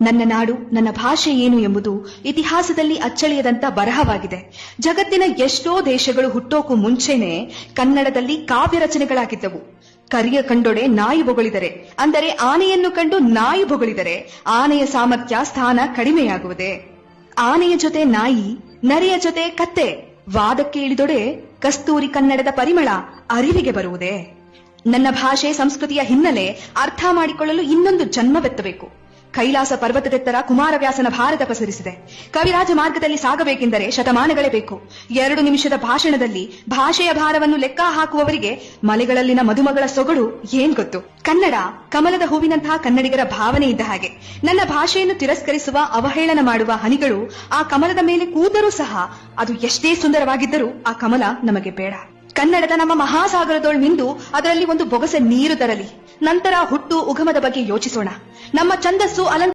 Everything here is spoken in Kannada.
ನನ್ನ ನಾಡು, ನನ್ನ ಭಾಷೆ ಏನು ಎಂಬುದು ಇತಿಹಾಸದಲ್ಲಿ ಅಚ್ಚಳಿಯದಂತ ಬರಹವಾಗಿದೆ. ಜಗತ್ತಿನ ಎಷ್ಟೋ ದೇಶಗಳು ಹುಟ್ಟೋಕು ಮುಂಚೆನೆ ಕನ್ನಡದಲ್ಲಿ ಕಾವ್ಯ ರಚನೆಗಳಾಗಿದ್ದವು. ಕರಿಯ ಕಂಡೊಡೆ ನಾಯಿ ಬೊಗಳಿದರೆ, ಅಂದರೆ ಆನೆಯನ್ನು ಕಂಡು ನಾಯಿ ಬೊಗಳಿದರೆ ಆನೆಯ ಸಾಮರ್ಥ್ಯ, ಸ್ಥಾನ ಕಡಿಮೆಯಾಗುವುದೇ. ಆನೆಯ ಜೊತೆ ನಾಯಿ, ನರಿಯ ಜೊತೆ ಕತ್ತೆ, ವಾದಕ್ಕೆ ಇಳಿದೊಡೆ ಕಸ್ತೂರಿ ಕನ್ನಡದ ಪರಿಮಳ ಅರಿವಿಗೆ ಬರುವುದೇ. ನನ್ನ ಭಾಷೆ ಸಂಸ್ಕೃತಿಯ ಹಿನ್ನೆಲೆ ಅರ್ಥ ಮಾಡಿಕೊಳ್ಳಲು ಇನ್ನೊಂದು ಜನ್ಮವೆತ್ತಬೇಕು. ಕೈಲಾಸ ಪರ್ವತದೆತ್ತರ ಕುಮಾರವ್ಯಾಸನ ಭಾರತ ಪಸರಿಸಿದೆ. ಕವಿರಾಜ ಮಾರ್ಗದಲ್ಲಿ ಸಾಗಬೇಕೆಂದರೆ ಶತಮಾನಗಳೇ ಬೇಕು. ಎರಡು ನಿಮಿಷದ ಭಾಷಣದಲ್ಲಿ ಭಾಷೆಯ ಭಾರವನ್ನು ಲೆಕ್ಕ ಹಾಕುವವರಿಗೆ ಮಲೆಗಳಲ್ಲಿನ ಮಧುಮಗಳ ಸೊಗಡು ಏನ್ ಗೊತ್ತು? ಕನ್ನಡ, ಕಮಲದ ಹೂವಿನಂತಹ ಕನ್ನಡಿಗರ ಭಾವನೆ ಇದ್ದ ಹಾಗೆ. ನನ್ನ ಭಾಷೆಯನ್ನು ತಿರಸ್ಕರಿಸುವ, ಅವಹೇಳನ ಮಾಡುವ ಹನಿಗಳು ಆ ಕಮಲದ ಮೇಲೆ ಕೂದರೂ ಸಹ ಅದು ಎಷ್ಟೇ ಸುಂದರವಾಗಿದ್ದರೂ ಆ ಕಮಲ ನಮಗೆ ಬೇಡ. ಕನ್ನಡದ ನಮ್ಮ ಮಹಾಸಾಗರದೊಳ್ ಮಿಂದು ಅದರಲ್ಲಿ ಒಂದು ಬೊಗಸೆ ನೀರು ತರಲಿ. ನಂತರ ಹುಟ್ಟು, ಉಗಮದ ಬಗ್ಗೆ ಯೋಚಿಸೋಣ. ನಮ್ಮ ಛಂದಸ್ಸು ಅಲಂಕಾರ